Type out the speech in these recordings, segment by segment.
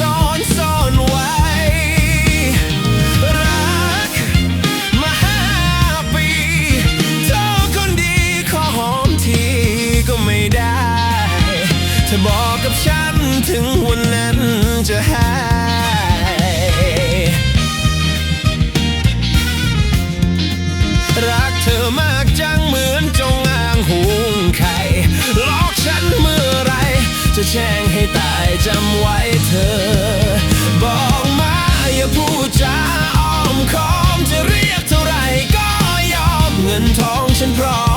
ซ่อนซ่อนไว้ รักมาห้าปีเธอคนดีขอหอมทีก็ไม่ได้ เธอบอกกับฉันถึงวันนั้นจะหา แช่งให้ตายจำไว้เธอ บอกมาอย่าพูดจาอ้อมค้อมจะเรียกเท่าไหรก็ยอมเงินทองฉันพร้อม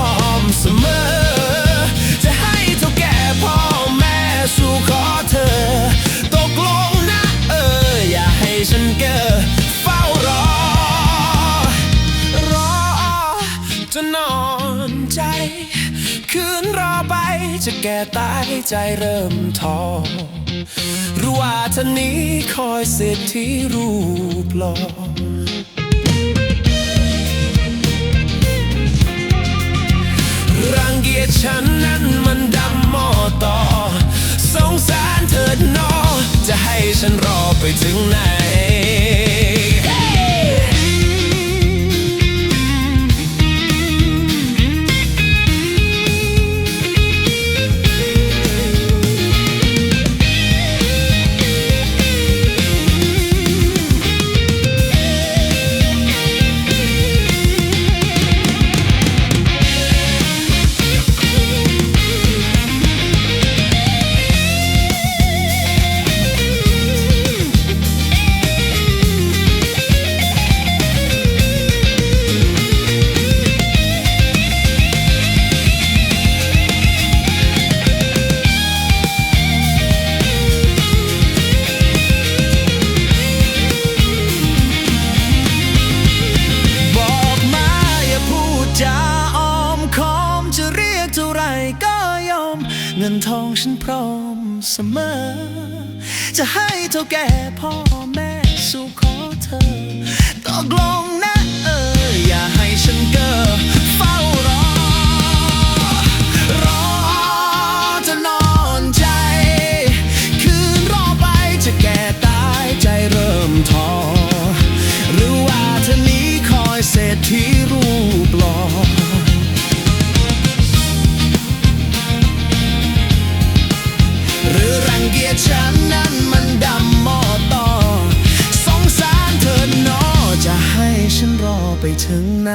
จะแก่ตายใจเริ่มทอรู้ว่าท่านนี้คอยเศรษฐีรูปหล่อรังเกียจฉันนั้นมันดำมอต่อ สงสารเถิดหนอ จะให้ฉันรอไปถึงไหน เงินทองฉันพร้อมเสมอ จะให้เท่าแก่พ่อแม่สู่ขอเธอตกลงนะ ไปถึงไหน